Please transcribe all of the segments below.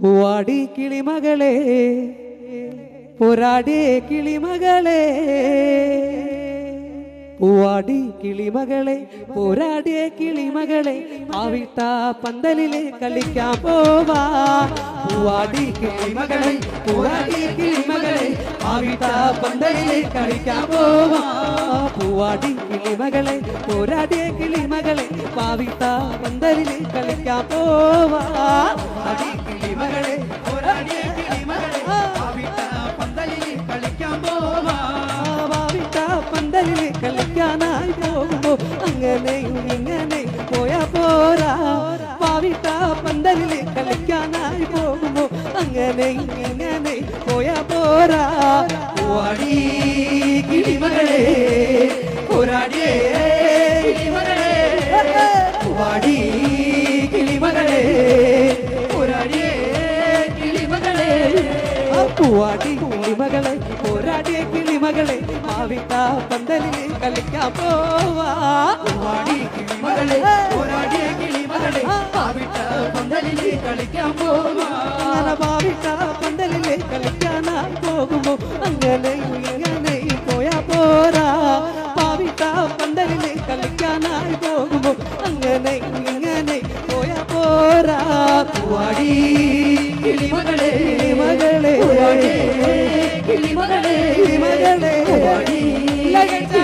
പൂവാടി കിളിമകളെ പോരാടി കിളിമകളെ. പൂവാടി കിളിമകളെ പോരാടിയ കിളിമകളെ ആവിട്ട പന്തലിലെ കളിക്കാൻ പോവാ. പൂവാടി കിളിമകളെ പോരാടിയ കിളിമകളെ ആവിട്ട പന്തലിലെ കളിക്കാൻ പോവാ. പൂവാടി കിളിമകളെ പോരാടിയ കിളിമകളെ പാവിട്ട പന്തലിലെ കളിക്കാൻ പോവാ. കിളിമകളെ പോരാടിയ കിളിമകളെ ആവിട്ട പന്തലിലെ കളിക്കാൻ പോവാ. പാവിട്ട പന്തലിലെ കളിക്കാനായി പോകുമ്പോ അങ്ങനെയും ഇങ്ങനെയും പോയാ പോരാ. പാവിട്ട പന്തലിലെ കളിക്കാനായി പോകുമ്പോ അങ്ങനെയും ഇങ്ങനെയും പോയാ പോരാ. പൂവാടി കിളിമകളെ പോരാടിയേ കിളിമകളെ. പൂവാടി കിളിമകളെ പോരാടിയേ കിളിമകളെ. കിളിമകളെ മാവിട്ട പന്തലിൽ കളിക്കാൻ പോവാ. പൂവാടി കിളിമകളെ പോരാടിയ കിളിമകളെ മാവിട്ട പന്തലിൽ കളിക്കാൻ പോവാ. മാവിട്ട പന്തലിൽ കളിക്കാനാ പോകുമ്പോ അങ്ങനെ ഇങ്ങനെ പോയാ പോരാ. മാവിട്ട പന്തലിൽ കളിക്കാനായി പോകുമ്പോ അങ്ങനെ ഇങ്ങനെ പോയാ പോരാ. പൂവാടി കിളിമകളെ കിളിമകളെ കിളിമകളെ കിളിമകളെ കിളിമകളെ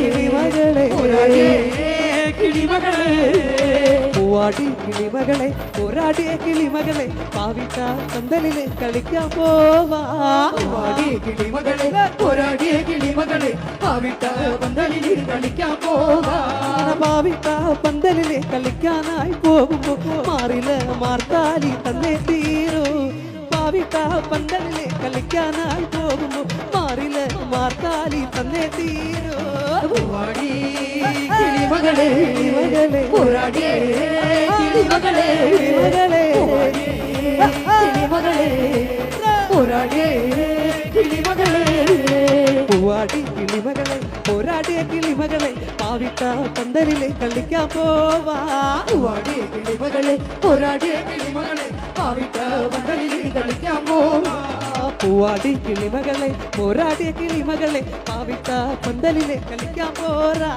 കിളിമകളെ. കിളിമകളെ. പൂവാടി കിളിമകളെ പോരാടിയ കിളിമകളെ. പാവിട്ട പന്തലിൽ കളിക്കാൻ പോവാടി കിളിമകളെ പോരാടിയ കിളിമകളെ. പാവിട്ട പന്തലിൽ കളിക്കാൻ പോവാ. പാവിട്ട പന്തലിൽ കളിക്കാനായി പോകുമ്പോ മാറിൽ മാർത്താലി തന്നെ തീരൂ. പാവിട്ട പന്തലിൽ കളിക്കാനായി പോകുമ്പോ മാറിൽ മാർത്താലി തന്നെ തീരൂ. പോരാടിയേ കിളിമകളെ കിളിമകളെ. പൂവാടി കിളിമകളെ പോരാടിയേ കിളിമകളെ പൂവാടി കിളിമകളെ പോരാടിയ കിളിമകളെ പാവിട്ട പന്തലിലെ കളിക്കാൻ പോവാ പൂവാടി കിളിമകളെ പോരാടിയ കിളിമകളെ പാവിട്ട പന്തലിലെ കളിക്കാൻ പോകാ പൂവാടി കിളിമകളെ പോരാടിയ കിളിമകളെ പാവിട്ട പന്തലിലെ കളിക്കാൻ പോരാ.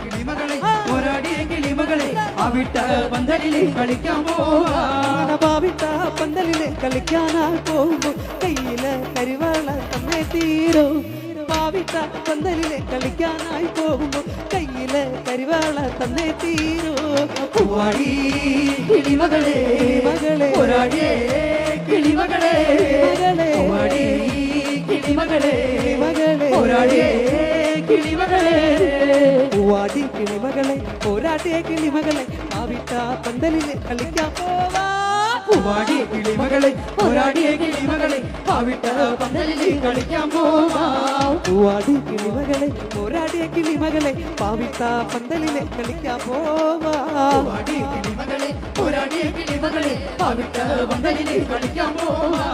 കിളിമകളെ പോരാടിയ കിളിമകളെ പാവിട്ട പന്തലിലെ കളിക്കാൻ പോവാ. പാവിട്ട പന്തലിലെ കളിക്കാനാ പോകുമ്പോ കയ്യിലെ കരിവാള തന്നെ തീരോ. പാവിട്ട പന്തലിലെ കളിക്കാനായി പോകുമ്പോ കയ്യിലെ കരിവാള തന്നെ തീരോ. പൂവാടി കിളിമകളെ മകളെ പോരാടിയ. കിളിമകളെ. പൂവാടി കിളിമകളെ കിളിമകളെ. പോരാടിയ കിളിമകളെ പൂവാടി കിളിമകളെ പോരാടിയ കിളിമകളെ പാവിട്ട പന്തലിൽ കളിക്കാൻ പോവാ പൂവാടി കിളിമകളെ പോരാടിയ കിളിമകളെ പാവിട്ട പന്തലിൽ കളിക്കാൻ പോവാം. പൂവാടി കിളിമകളെ പോരാടിയ കിളിമകളെ പാവിട്ട പന്തലിൽ കളിക്കാൻ പോവാം. കിളിമകളെ പോരാടിയ കിളിമകളെ പാവിട്ട പന്തലിൽ കളിക്കാൻ പോവാ.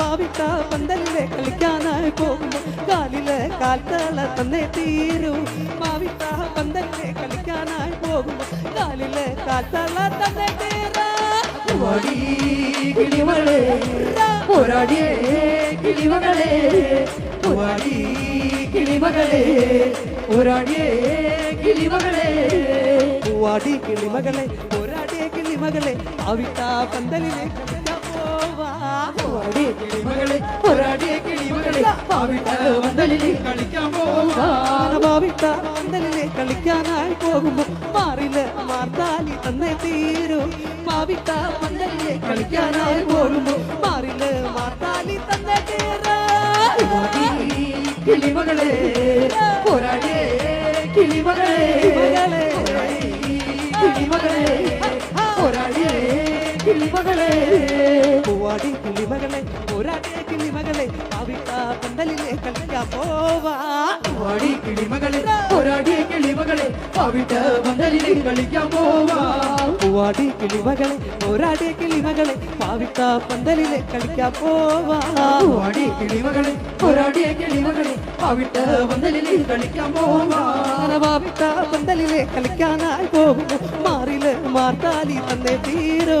പാവിട്ട പന്തലിൽ കളിക്കാനായി പോകുമ്പോ കാലിലെ കാൽത്തള തന്നെ തീരൂ. പാവിട്ട പന്തലിൽ കളിക്കാനായി പോകുമ്പോ കാലിലെ കാൽത്തള തന്നെ തീരാ പൂവാടി കിളിമകളെ പോരാടിയേ കിളിമകളെ പൂവാടി കിളിമകളെ പോരാടിയേ കിളിമകളെ. പൂവാടി കിളിമകളെ പോരാടിയ കിളിമകളെ പാവിട്ട പന്തലിലെ കളിക്കാൻ പോവാ. പോവാ പോരാടിയ കിളിമകളെ പോരാടിയ കിളിമകളെ പാവിട്ട പന്തലിലെ കളിക്കാൻ പോവാ. പന്തലിലെ കളിക്കാനായി പോകുമ്പോ മാറിൽ മാർത്താലി തന്നെ തീരൂ. മാവിട്ട കളിക്കാനായി പോകുമ്പോ മാറിൽ മാർത്താലി തന്നെ തീരൂ. കിളിമകളെ പോരാടിയ പൂവാടി കിളിമകളെ പോരാടിയ കിളിമകളെ മാവിട്ട പന്തലിലെ കളിക്കാൻ പോവാ. പൂവാടി കിളിമകളെ പോരാടിയ കിളിമകളെ പാവിട്ട പന്തലിലെ കളിക്കാൻ പോവാ. പൂവാടി കിളിമകളെ പോരാടിയ കിളിമകളെ മാവിട്ട പന്തലിലെ കളിക്കാൻ പോവാ. പൂവാടി കിളിമകളെ പോരാടിയ കിളിമകളെ പാവിട്ട പന്തലിലെ കളിക്കാൻ പോവാ. മാവിട്ട പന്തലിലെ കളിക്കാനായി പോകുമ്പോ മാറിൽ മാർത്താലി തന്നെ തീരോ.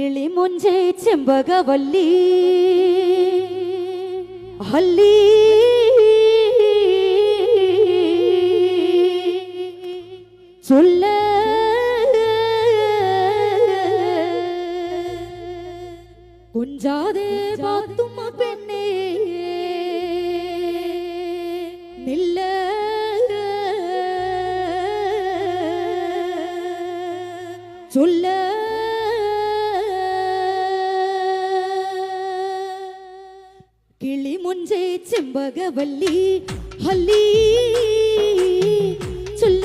കിളിമൊഞ്ചേ ചെമ്പകവല്ലി ഹല്ലി ചൊല്ല കുഞ്ചാതെ പാത്തുമ്മ പെണ്ണേ കിളിമുഞ്ചേ ചെമ്പകവല്ലി ഹല്ലി ചൊല്ല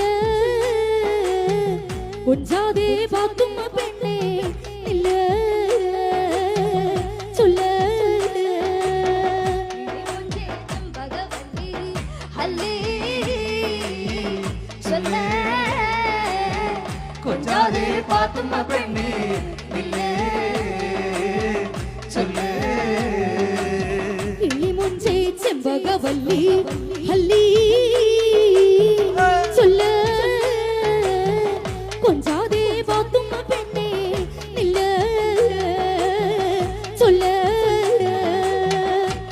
കുഞ്ചാതെ പാത്തുമ്മ പെണ്ണേ നില്ല ചൊല്ല കൊഞ്ചാതെ പാത്തുമ്മ പെണ്ണേ നില്ലേ ചൊല്ലേ ചെമ്പകവല്ലി ഹല്ലി ചൊല്ല കൊഞ്ചാതെ പാത്തുമ്മ പെണ്ണേ നില്ല ചൊല്ല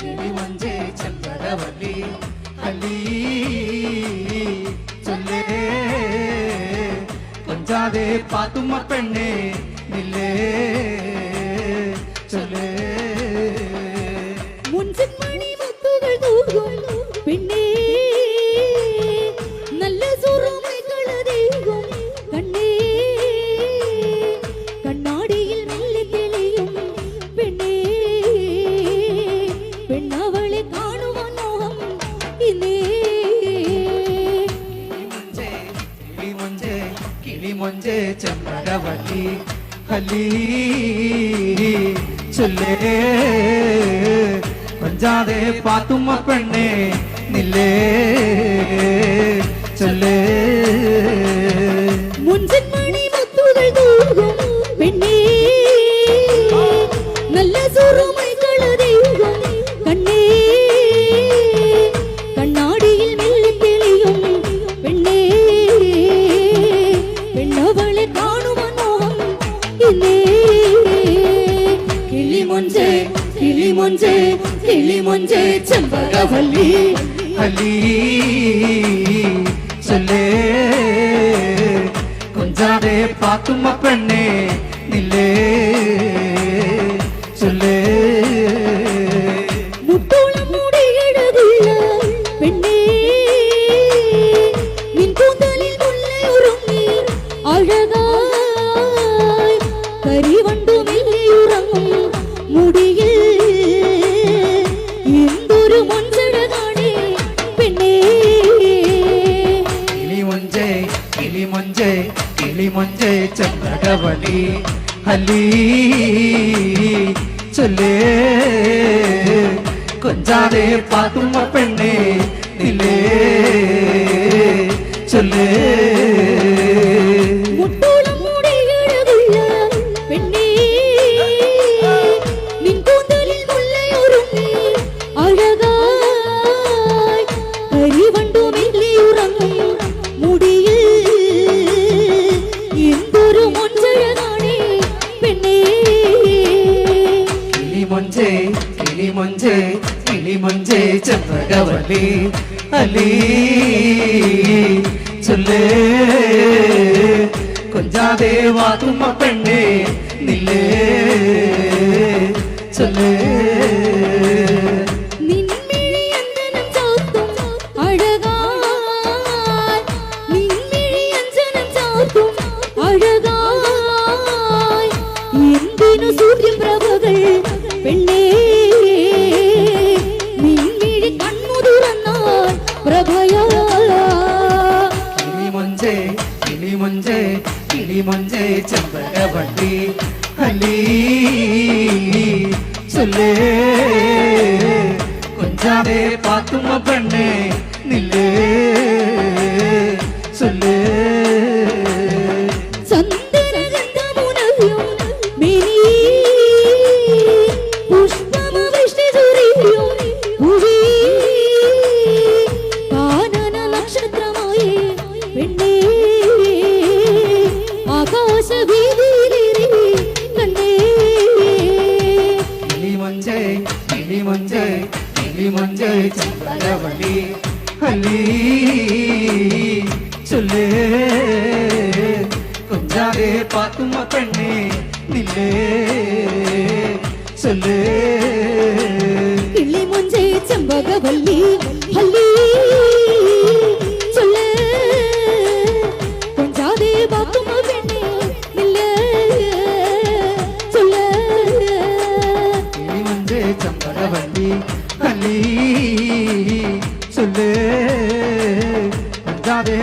കിളിമഞ്ചേ ചെമ്പകവല്ലി ഹല്ലി ചൊല്ലേ കൊഞ്ചാതെ പാത്തുമ്മ പെണ്ണേ നില്ലേ ചൊല്ലേ பாத்தும் பெண்ணே நில்லே சொல்லு. முன்சின் மணி முத்துகள் தூகும் பெண்ணே. நல்ல சுருமை ಗಿಳಿ ಮುಂಜೆ ಚಂಬಗ ಹೊಲಿ ಹಲಿ ಸೊಲ್ಲೆ ಕೊಂಜಾರೆ ಪಾತುಮ ಪೆಣ್ಣೆ ഹല്ലി ചൊല്ലേ കൊഞ്ചാതെ പാത്തുമ്മ പെണ്ണേ നിലേ ചൊല്ലേ നബി അലി ചൊല്ലേ. കൊഞ്ചാതെ വാക്കും പെണ്ണ నీ ಮುಂಜೆ ಚಂಬರವಟ್ಟಿ ಅಲ್ಲಿ சொல்லு கொஞ்சாவே பாத்தும பண்ணு நில்லு சொல்லு கொஞ்சாவே பாக்குமா பெண்ணே நில்லே சொல்லு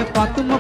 पातुम